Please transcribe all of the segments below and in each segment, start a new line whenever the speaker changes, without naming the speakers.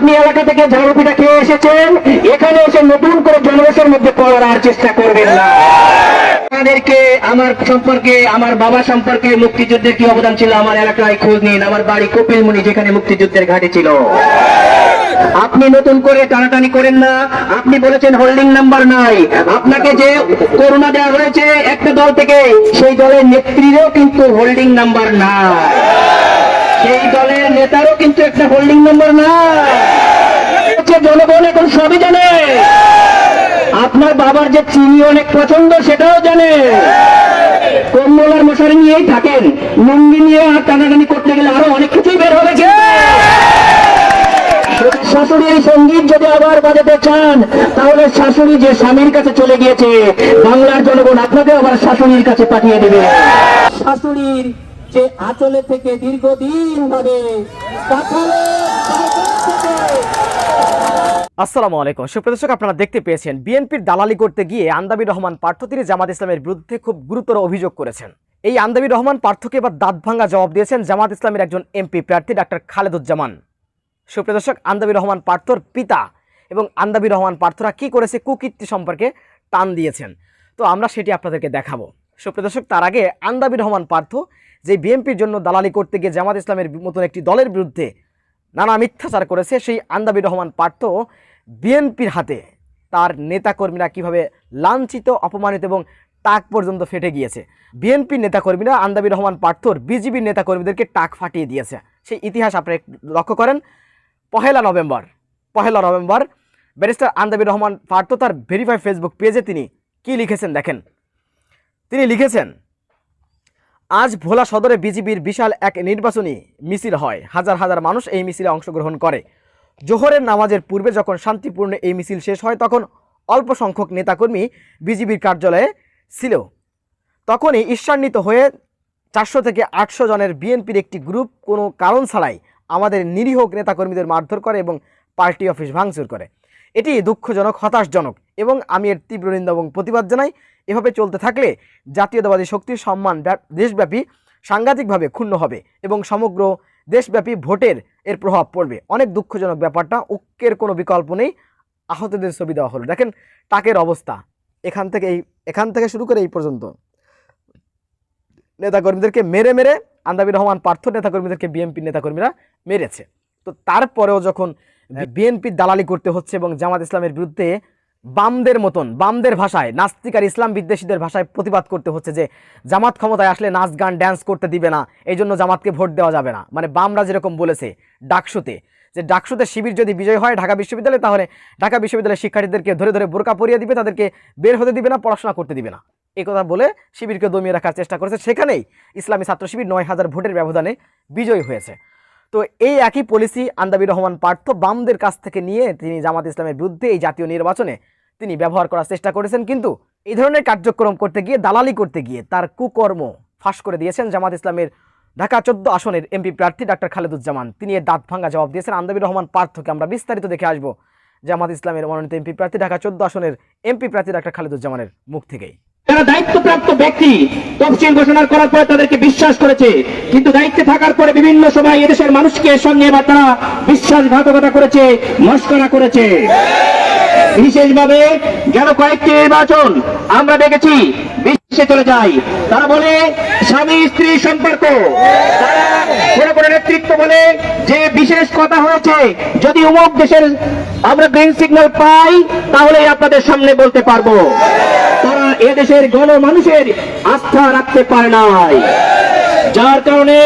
আপনি এলাকা থেকে ঝাড়ুপিটা খেয়ে এসেছেন, এখানে এসে নতুন করে জনবেশের মধ্যে পড়ার চেষ্টা করবেন না। আপনাদেরকে, আমার সম্পর্কে, আমার বাবা সম্পর্কে মুক্তিযুদ্ধের কি অবদান ছিল আমার এলাকায় খোঁজ নিন। আমার বাড়ি কপিলমুনি, যেখানে মুক্তিযুদ্ধের ঘাটে ছিল। আপনি নতুন করে টানাটানি করেন না। আপনি বলেছেন হোল্ডিং নাম্বার নাই। আপনাকে যে করোনা দেওয়া হয়েছে একটা দল থেকে, সেই দলের নেত্রীরও কিন্তু হোল্ডিং নাম্বার নাই। সেই দলের নেতারও কিন্তু একটা হোল্ডিং নাম্বার নাই। জনগণ এখন সবই জানে। আপনার বাবার যে চিনি অনেক পছন্দ, সেটাও জানে। কম্বল আর মশারি নিয়েই থাকেন। লুঙ্গি নিয়ে আর টানাটানি করতে গেলে আরও অনেক কিছুই বের হবে কিন্তু। শাশুড়ির সংগীত যদি আবার বাজাতে চান, তাহলে শাশুড়ি যে স্বামীর কাছে চলে গিয়েছে, বাংলার জনগণ আপনাকে আবার শাশুড়ির কাছে পাঠিয়ে দেবে। শাশুড়ির যে আচলে থেকে দীর্ঘদিন ভাবে
আসসালামু আলাইকুম। সুপ্রদর্শক আপনারা দেখতে পেয়েছেন, বিএনপির দালালি করতে গিয়ে আন্দাবি রহমান পার্থ তিনি জামাত ইসলামের বিরুদ্ধে খুব গুরুতর অভিযোগ করেছেন। এই আন্দাবি রহমান পার্থকে এবার দাঁত ভাঙ্গা জবাব দিয়েছেন জামাত ইসলামের একজন এমপি প্রার্থী ডাক্তার খালেদুজ্জামান। সুপ্রদর্শক আন্দাবি রহমান পার্থর পিতা এবং আন্দাবি রহমান পার্থরা কি করেছে, কুকীর্তি সম্পর্কে টান দিয়েছেন। তো আমরা সেটি আপনাদেরকে দেখাবো। সুপ্রদর্শক তার আগে আন্দাবি রহমান পার্থ যে বিএনপির জন্য দালালি করতে গিয়ে জামাত ইসলামের মতন একটি দলের বিরুদ্ধে নানা মিথ্যাচার করেছে, সেই আন্দাবি রহমান পার্থ বিএনপির হাতে তার নেতাকর্মীরা কীভাবে লাঞ্ছিত, অপমানিত এবং টাক পর্যন্ত ফেটে গিয়েছে। বিএনপির নেতাকর্মীরা আন্দাবি রহমান পার্থর বিজিবির নেতাকর্মীদেরকে টাক ফাটিয়ে দিয়েছে। সেই ইতিহাস একটু লক্ষ্য করেন। পহেলা নভেম্বর পহেলা নভেম্বর, ব্যারিস্টার আন্দাবি রহমান পার্থ তার ভেরিফাই ফেসবুক পেজে তিনি কি লিখেছেন দেখেন। তিনি লিখেছেন, আজ ভোলা সদরে বিজিবির বিশাল এক নির্বাচনী মিছিল হয়। হাজার হাজার মানুষ এই মিছিলে অংশগ্রহণ করে। জোহরের নামাজের পূর্বে যখন শান্তিপূর্ণ এই মিছিল শেষ হয়, তখন অল্প সংখ্যক নেতাকর্মী বিজিবির কার্যালয়ে ছিল তখনই ঈর্ষান্বিত হয়ে চারশো থেকে আটশো জনের বিএনপির একটি গ্রুপ কোনো কারণ ছাড়াই আমাদের নিরীহ নেতাকর্মীদের মারধর করে এবং পার্টি অফিস ভাঙচুর করে। এটি দুঃখজনক, হতাশজনক এবং আমি এর তীব্র নিন্দা এবং প্রতিবাদ জানাই। এভাবে চলতে থাকলে জাতীয়তাবাদী শক্তির সম্মান ব্যাপ- দেশব্যাপী সাংঘাতিকভাবে ক্ষুণ্ণ হবে এবং সমগ্র দেশব্যাপী ভোটের এর প্রভাব পড়বে। অনেক দুঃখজনক ব্যাপারটা ঐক্যের কোনো বিকল্প নেই। আহতদের ছবি দেওয়া হলো। দেখেন টাকের অবস্থা। এখান থেকে এই এখান থেকে শুরু করে এই পর্যন্ত। নেতাকর্মীদেরকে মেরে মেরে আন্দাবির রহমান পার্থ নেতাকর্মীদেরকে বিএনপির নেতাকর্মীরা মেরেছে। তো তারপরেও যখন বিএনপির দালালি করতে হচ্ছে এবং জামাত ইসলামের বিরুদ্ধে বামদের মতন, বামদের ভাষায়, নাস্তিক আর ইসলাম বিদ্বেষীদের ভাষায় প্রতিবাদ করতে হচ্ছে যে, জামাত ক্ষমতায় আসলে নাচ গান ড্যান্স করতে দিবে না, এই জন্য জামাতকে ভোট দেওয়া যাবে না। মানে বামরা যেরকম বলেছে ডাকসুতে, যে ডাকসুতে শিবির যদি বিজয় হয় ঢাকা বিশ্ববিদ্যালয়ে, তাহলে ঢাকা বিশ্ববিদ্যালয়ের শিক্ষার্থীদেরকে ধরে ধরে বোরকা পরিয়ে দিবে, তাদেরকে বের হতে দিবে না, পড়াশোনা করতে দিবে না। এই কথা বলে শিবিরকে দমিয়ে রাখার চেষ্টা করেছে। সেখানেই ইসলামী ছাত্র শিবির নয় হাজার ভোটের ব্যবধানে বিজয়ী হয়েছে। তো এই একই পলিসি আন্দাবি রহমান পার্থ বামদের কাছ থেকে নিয়ে তিনি জামাত ইসলামের বিরুদ্ধে এই জাতীয় নির্বাচনে তিনি ব্যবহার করার চেষ্টা করেছেন, কিন্তু এই ধরনের কার্যক্রম করতে গিয়ে, দালালি করতে গিয়ে তার কুকর্ম ফাঁস করে দিয়েছেন জামাত ইসলামের ঢাকা চোদ্দ আসনের এমপি প্রার্থী ডাক্তার খালেদুজ্জামান। তিনি এর দাঁত ভাঙ্গা জবাব দিয়েছেন। আন্দাবি রহমান পার্থকে আমরা বিস্তারিত দেখে আসব জামাত ইসলামের মনোনীত এমপি প্রার্থী ঢাকা চোদ্দ আসনের এমপি প্রার্থী ডাক্তার খালেদুজ্জামানের মুখ থেকেই।
যারা দায়িত্বপ্রাপ্ত ব্যক্তি তফসিল ঘোষণা করার পরে তাদেরকে বিশ্বাস করেছে, কিন্তু দায়িত্বে থাকার পরে বিভিন্ন সময় এদেশের মানুষকে সঙ্গে এবার তারা বিশ্বাসঘাতকতা করেছে, মস্করা করেছে। বিশেষভাবে গেল কয়েকটি নির্বাচন আমরা দেখেছি, বিশ্বে চলে যাই তারা বলে, স্বামী স্ত্রী সম্পর্ক। তারা কোনো কোনো নেতৃত্ব বলে যে বিশেষ কথা হয়েছে, যদি অমুক দেশের আমরা গ্রিন সিগন্যাল পাই তাহলে আপনাদের সামনে বলতে পারব। তারা এদেশের গণ মানুষের আস্থা রাখতে পারে নাই। যার কারণে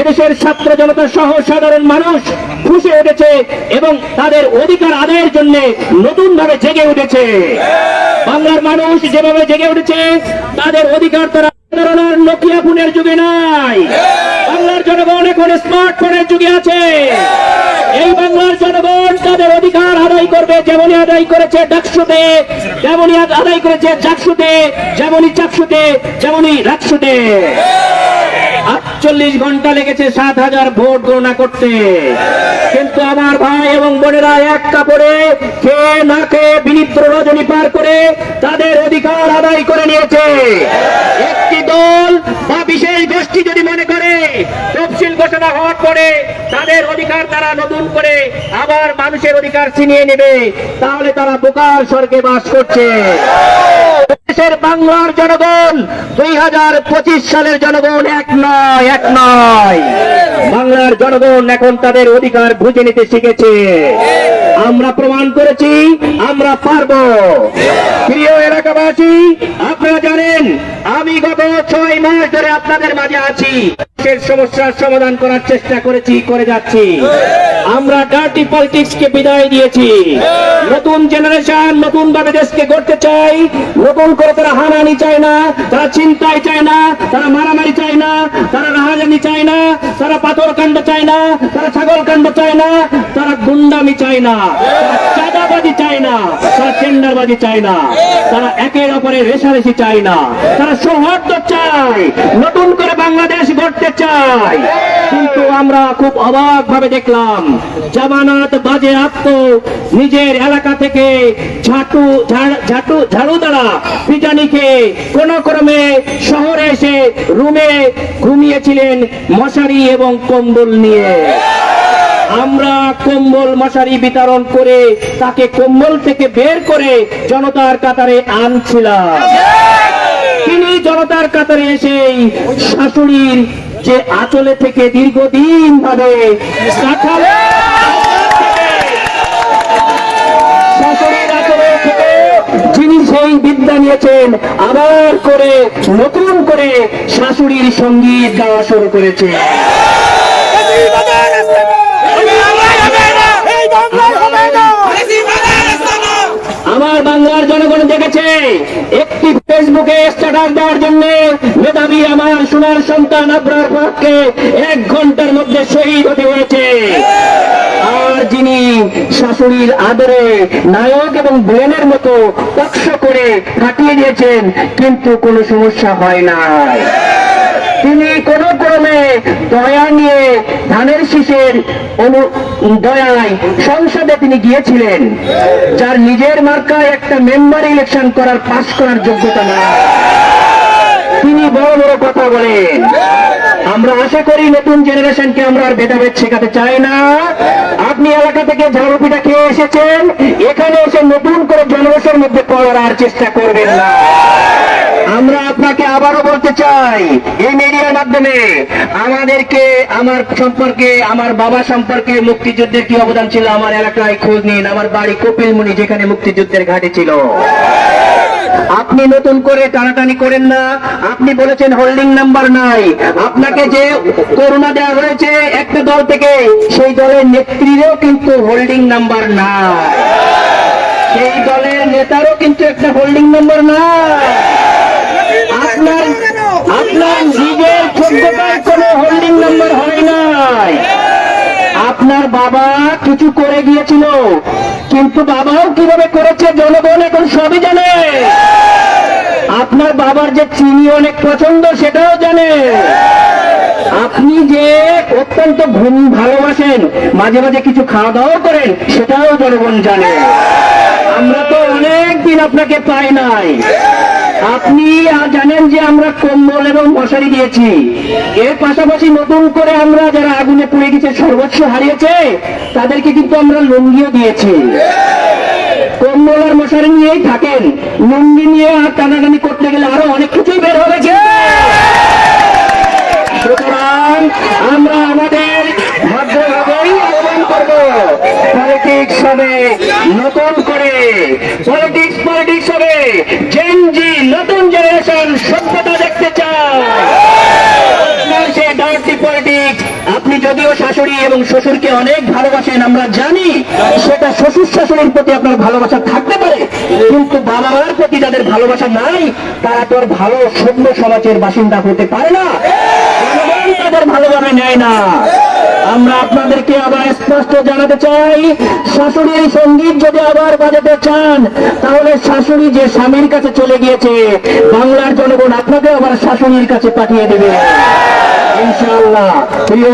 এদেশের ছাত্র জনতা সহ সাধারণ মানুষ খুশি উঠেছে এবং তাদের অধিকার আদায়ের জন্য নতুন ভাবে জেগে উঠেছে। বাংলার মানুষ যেভাবে জেগে উঠেছে, তাদের অধিকার তারা নোকিয়া ফোনের যুগে নাই। বাংলার জনগণ এখন স্মার্টফোনের যুগে আছে। এই বাংলার জনগণ তাদের অধিকার আদায় করবে যেমনই আদায় করেছে ডাকসুতে তেমনই আদায় করেছে চাকসুতে, যেমনই চাকসুতে, যেমনই রাকসুতে। আটচল্লিশ ঘণ্টা লেগেছে, সাত হাজার ভোট গণনা করতে। কিন্তু আমার ভাই এবং বোনেরা এক কাপড়ে খেয়ে না খেয়ে বিনিদ্র রজনী পার করে তাদের অধিকার আদায় করে নিয়েছে। একটি দল বা বিশেষ গোষ্ঠী যদি ঘোষণা হওয়ার পরে তাদের অধিকার তারা নতুন করে আবার মানুষের অধিকার ছিনিয়ে নেবে। তাহলে তারা বোকার স্বর্গে বাস করছে। দেশের বাংলার জনগণ দুই হাজার পঁচিশ সালের জনগণ এক নয় এক নয়। বাংলার জনগণ এখন তাদের অধিকার বুঝে নিতে শিখেছে। আমরা প্রমাণ করেছি, আমরা পারব। প্রিয় এলাকাবাসী আপনারা জানেন, আমি গত ছয় মাস ধরে আপনাদের মাঝে আছি। সমস্যার সমাধান করার চেষ্টা করেছি, করে যাচ্ছি। আমরা ডার্টি পলিটিক্স কে বিদায় দিয়েছি। নতুন জেনারেশন নতুন ভাবে দেশকে গড়তে চাই। নতুন করে তারা হানানি চায় না, তারা চিন্তাই চায় না, তারা মারামারি চায় না, তারা রাহাজানি চায় না, তারা পাথর কাণ্ড চায় না, তারা ছাগল কাণ্ড চায় না, তারা গুন্ডামি চায় না, তারা চাঁদাবাজি চায় না, তারা টেন্ডারবাজি চায় না, তারা একের অপরের রেশারেশি চায় না, তারা সৌহার্দ্য চায়, নতুন করে বাংলাদেশ গড়তে চায়। কিন্তু আমরা খুব অবাক ভাবে দেখলাম, জামানাত বাজে আত্ম নিজের এলাকা থেকে ঝাটু ঝাটু, ঝাড়ু দ্বারা পিটানিকে কোন ক্রমে শহরে এসে রুমে ঘুমিয়েছিলেন মশারি এবং কম্বল নিয়ে। আমরা কম্বল মশারি বিতরণ করে তাকে কম্বল থেকে বের করে জনতার কাতারে আনছিলাম। তিনি জনতার কাতারে এসেই শাশুড়ির যে আঁচলে থেকে দীর্ঘদিন ভাবে আবার করে নতুন করে শাশুড়ির সংগীত গাওয়া শুরু করেছে আমার বাংলার জনগণ দেখেছে একটি ফেসবুকে স্ট্যাটাস দেওয়ার জন্য মেধাবী আমার সোনার সন্তান এক ঘণ্টার মধ্যে শহীদ হতে হয়েছে। আর যিনি শাশুড়ির আদরে নায়ক এবং ব্রেনের মতো পক্ষ করে কাটিয়ে দিয়েছেন, কিন্তু কোনো সমস্যা হয় না তিনি কোন ক্রমে দয়া নিয়ে ধানের শীষের দয়ায় সংসদে তিনি গিয়েছিলেন, যার নিজের মার্কায় একটা মেম্বার ইলেকশন করার পাশ করার যোগ্যতা না তিনি বড় বড় কথা বলেন। আমরা আশা করি নতুন জেনারেশনকে আমরা আর ভেদাভেদ শেখাতে চাই না। আপনি এলাকা থেকে ঝাড়ুপিটা খেয়ে এসেছেন, এখানে এসে নতুন করে জনবসের মধ্যে পড়ার আর চেষ্টা করবেন না। আমরা আপনাকে আবারও বলতে চাই, এই মিডিয়ার মাধ্যমে আমাদেরকে, আমার সম্পর্কে, আমার বাবা সম্পর্কে মুক্তিযুদ্ধের কি অবদান ছিল? আমার এলাকায় খোঁজ নিন। আমার বাড়ি কপিলমুনি যেখানে মুক্তিযুদ্ধের ঘাটে ছিল। আপনি নতুন করে টানাটানি করেন না। আপনি বলেছেন হোল্ডিং নাম্বার নাই। আপনাকে যে করোনা দেওয়া হয়েছে একটা দল থেকে, সেই দলের নেত্রীরও কিন্তু হোল্ডিং নাম্বার নাই। সেই দলের নেতারও কিন্তু একটা হোল্ডিং নাম্বার নাই। আপনার নিজের যোগ্যতায় কোনো হোল্ডিং নাম্বার হয় নাই। আপনার বাবা কিছু করে গিয়েছিল, কিন্তু বাবাও কীভাবে করেছে জনগণ এখন সবই জানে। আপনার বাবার যে চিনি অনেক পছন্দ, সেটাও জানে। আপনি যে অত্যন্ত ঘুম ভালোবাসেন, মাঝে মাঝে কিছু খাওয়া দাওয়া করেন, সেটাও জনগণ জানে। আমরা তো অনেক দিন আপনাকে পাই নাই। আপনি জানেন যে আমরা কম্বল এবং মশারি দিয়েছি। এর পাশাপাশি নতুন করে আমরা যারা আগুনে পুড়ে গেছে সর্বোচ্চ হারিয়েছে, তাদেরকে কিন্তু আমরা লুঙ্গিও দিয়েছি। কম্বল আর মশারি নিয়েই থাকেন। লুঙ্গি নিয়ে আর টানাটানি করতে গেলে আরও অনেক কিছুই বের হবে সুতরাং আমরা আমাদের ভদ্রভাবেই আহ্বান করব। পলিটিক্স হবে নতুন করে। পলিটিক্স জেনজি নতুন জেনারেশন সভ্যতা দেখতে চায়। সেই ডার্টি পলিটিক্স আপনি যদিও শাশুড়ি এবং শ্বশুরকে অনেক ভালোবাসেন, আমরা জানি সেটা শ্বশুর শাশুড়ির প্রতি আপনার ভালোবাসা থাকতে পারে, কিন্তু বাবা মার প্রতি যাদের ভালোবাসা নাই, তারা তো আর ভালো সভ্য সমাজের বাসিন্দা হতে পারে না। তাদের ভালোভাবে নেয় না। আমরা আপনাদেরকে আবার স্পষ্ট জানাতে চাই, শাশুড়ির সংগীত যদি আবার বাজাতে চান, তাহলে শাশুড়ি যে স্বামীর কাছে চলে গিয়েছে, বাংলার জনগণ আপনাকে আবার শাশুড়ির কাছে পাঠিয়ে দেবে। ইনশাআল্লাহ। প্রিয়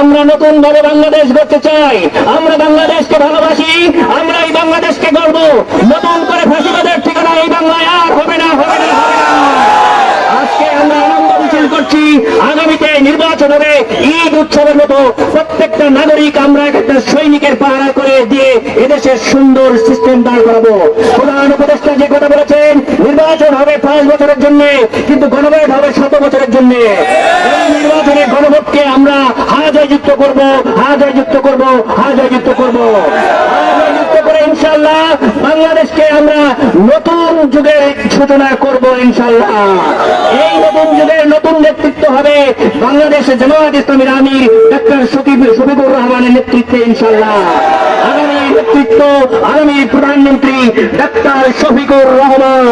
আমরা নতুন ভাবে বাংলাদেশ গড়তে চাই। আমরা বাংলাদেশকে ভালোবাসি, আমরা এই বাংলাদেশকে গর্ব নতুন করে ফাঁসিবাদের ঠিকানা এই বাংলায় আর হবে না হবে না হবে না। আজকে আমরা করছি। আগামীতে নির্বাচন হবে। ঈদ উৎসবের মতো প্রত্যেকটা নাগরিক আমরা একটা সৈনিকের পাহারা করে দিয়ে এদেশের সুন্দর সিস্টেম দাঁড় করাবো। প্রধান উপদেষ্টা যে কথা বলেছেন, নির্বাচন হবে পাঁচ বছরের জন্য, কিন্তু গণভোট হবে শত বছরের জন্য। নির্বাচনে গণভোটকে আমরা হাজয়যুক্ত করব হাজয়যুক্ত করব হাজয়যুক্ত করব। হাজয়যুক্ত করে ইনশাল্লাহ বাংলাদেশকে আমরা নতুন যুগের সূচনা করব ইনশাল্লাহ এই নতুন যুগের নতুন নেতৃত্ব হবে। বাংলাদেশের জামায়াত ইসলামীর আমির ডাক্তার শফিক শফিকুর রহমানের নেতৃত্বে ইনশাল্লাহ আগামী নেতৃত্ব, আগামী প্রধানমন্ত্রী ডাক্তার শফিকুর রহমান।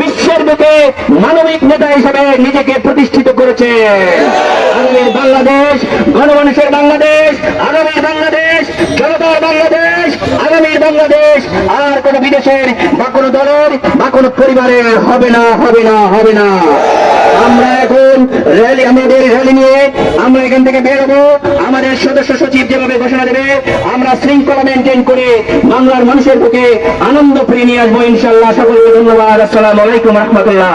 বিশ্বের বুকে মানবিক নেতা হিসেবে নিজেকে প্রতিষ্ঠিত করেছে আগামী বাংলাদেশ, গণমানুষের বাংলাদেশ, আগামী বাংলাদেশ আগামী বাংলাদেশ, আর কোন বিদেশের বা কোন দলের বা কোন পরিবারের হবে না হবে না হবে না। আমরা এখন র্যালি আমাদের র্যালি নিয়ে আমরা এখান থেকে বেরোবো আমাদের সদস্য সচিব যেভাবে ঘোষণা দেবে, আমরা শৃঙ্খলা মেনটেন করে বাংলার মানুষের বুকে আনন্দ ফিরিয়ে নিয়ে আসব ইনশাল্লাহ। সকলকে ধন্যবাদ। আসসালামু আলাইকুম রহমতুল্লাহ।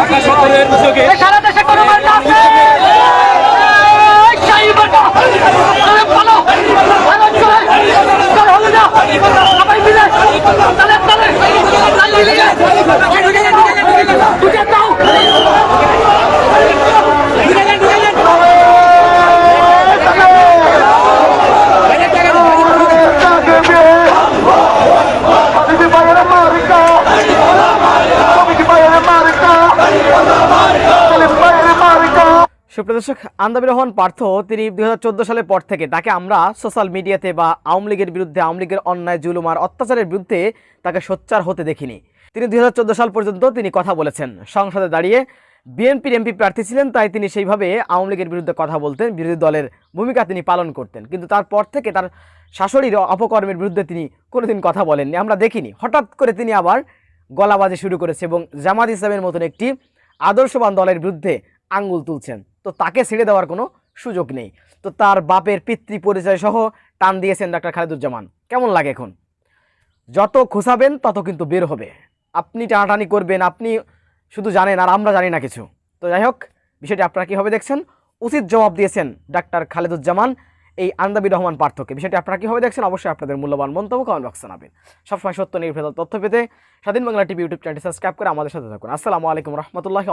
ঢাকা সদরের সারা দেশে কোনো মার্কা সুপ্রদর্শক আন্দাবি রহমান পার্থ, তিনি দুই হাজার চোদ্দ সালের পর থেকে তাকে আমরা সোশ্যাল মিডিয়াতে বা আওয়ামী লীগের বিরুদ্ধে, আওয়ামী লীগের অন্যায়, জুলুম আর অত্যাচারের বিরুদ্ধে তাকে সোচ্চার হতে দেখিনি। তিনি দু হাজার চোদ্দ সাল পর্যন্ত তিনি কথা বলেছেন। সংসদে দাঁড়িয়ে বিএনপির এমপি প্রার্থী ছিলেন, তাই তিনি সেইভাবে আওয়ামী লীগের বিরুদ্ধে কথা বলতেন, বিরোধী দলের ভূমিকা তিনি পালন করতেন। কিন্তু তারপর থেকে তার শাশুড়ির অপকর্মের বিরুদ্ধে তিনি কোনোদিন কথা বলেননি। আমরা দেখিনি। হঠাৎ করে তিনি আবার গলাবাজি শুরু করেছে এবং জামাত ইসলামের মতন একটি আদর্শবান দলের বিরুদ্ধে আঙ্গুল তুলছেন। তো তাকে ছেড়ে দেওয়ার কোনো সুযোগ নেই। তো তার বাপের পিতৃ পরিচয় সহ টান দিয়েছেন ডাক্তার খালেদুজ্জামান। কেমন লাগে এখন? যত খোসাবেন তত কিন্তু বের হবে। আপনি টানাটানি করবেন, আপনি শুধু জানেন আর আমরা জানি না কিছু। তো যাই হোক, বিষয়টি আপনারা কীভাবে দেখছেন? উচিত জবাব দিয়েছেন ডাক্তার খালেদুজ্জামান এই আন্দাবি রহমান পার্থক্য বিষয়টি আপনারা কীভাবে দেখছেন? অবশ্যই আপনাদের মূল্যবান মন্তব্য কমেন্ট বক্সে জানাবেন। সবসময় সত্য নির্ভেদ তথ্য পেতে স্বাধীন বাংলা টিভি ইউটিউব চ্যানেলটি সাবস্ক্রাইব করে আমাদের সাথে থাকুন। আসসালামু আলাইকুম রহমতুল্লাহ